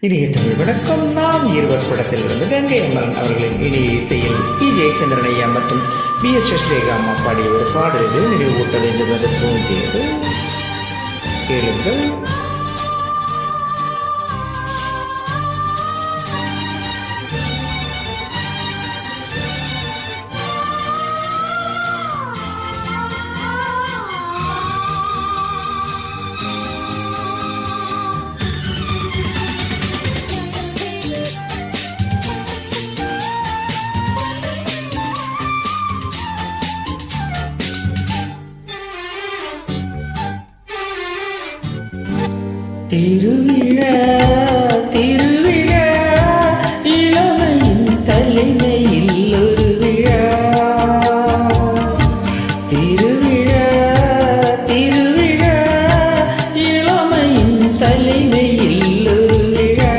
இனிய தமிழ் வணக்கம். நாம் இருவர் படத்திலிருந்து கங்கை அமரன் அவர்களின் இனிய இசையில் பி. ஜெயச்சந்திரன் ஐயா மற்றும் பி. எஸ். சசிரேகா அம்மா பாடிய ஒரு பாடல்கள் இது நினைவூட்ட வேண்டும். என்று தோன்றியது கேளுங்கள். திருவிழா திருவிழா இளமையின் தலைமையில் ஒரு விழா. திருவிழா திருவிழா இளமையின் தலைமையில் ஒரு விழா.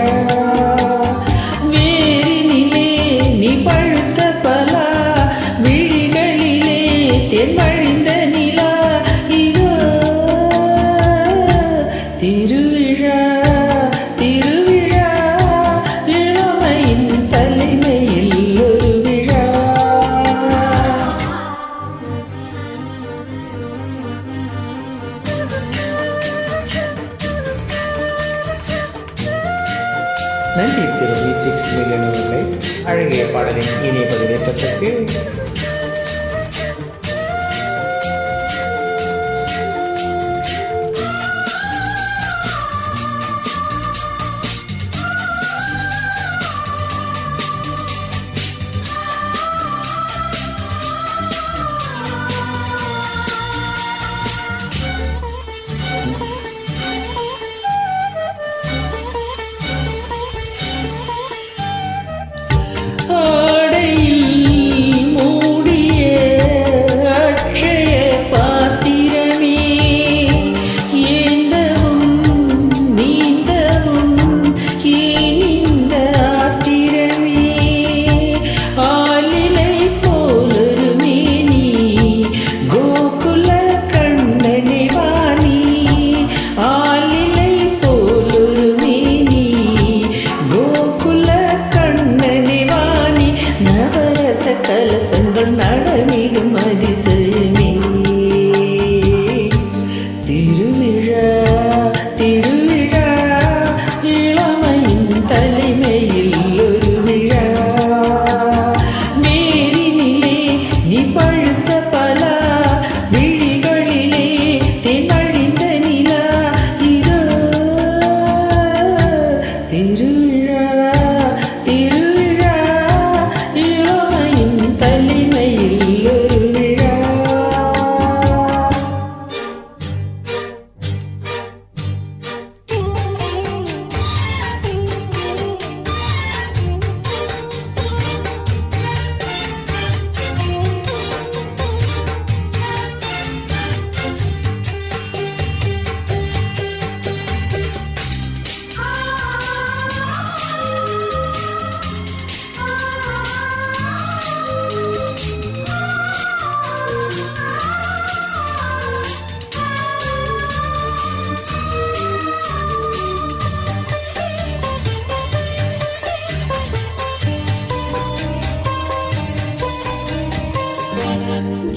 வேரினிலே நீ பழுத்த பலா விழிகளிலே தென்மழிந்த நிலா. இதோ நன்றி. திரு வி சிக்ஸ் மில்லியன் அவர்களை அழகிய பாடலின் இணைய பதிவேற்றத்திற்கு நவரச கலசங்கள்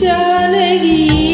जाएगी